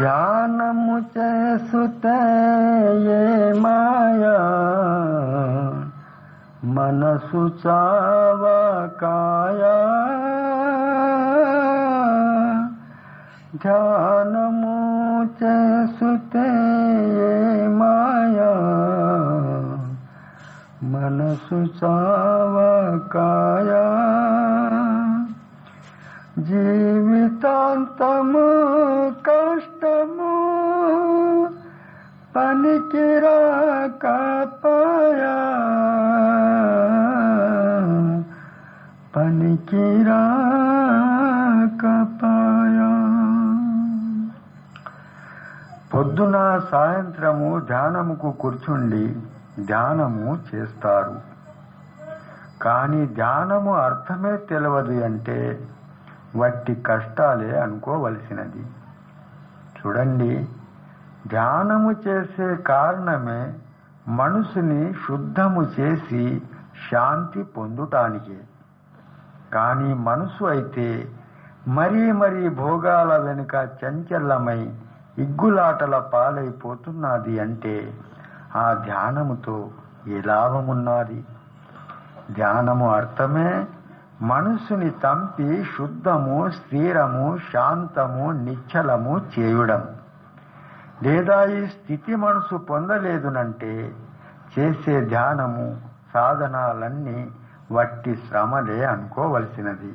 ధ్యానము చేసుతే ఏ మాయా మనసు చావకాయా ధ్యానము చేసుతే ఏ మాయా మనసు చావకాయా జీవితాంతము కష్టము పనికిరాకపాయా పనికిరాకపాయా. పొద్దున సాయంత్రము ధ్యానముకు కూర్చుండి ధ్యానము చేస్తారు. కానీ ధ్యానము అర్థమే తెలియదు అంటే వట్టి కష్టాలే అనుకోవలసినది. చూడండి ధ్యానము చేసే కారణమే మనసుని శుద్ధము చేసి శాంతి పొందుటానికే. కానీ మనసు అయితే మరీ మరీ భోగాల వెనుక చంచలమై ఇగ్గులాటల పాలైపోతున్నది అంటే ఆ ధ్యానముతో ఏ లాభమున్నది? ధ్యానము అర్థమే మనసుని తంపి శుద్ధము స్థిరము శాంతము నిశ్చలము చేయడం లేదా ఈ స్థితి మనసు పొందలేదునంటే చేసే ధ్యానము సాధనాలన్నీ వట్టి శ్రమలే అనుకోవలసినది.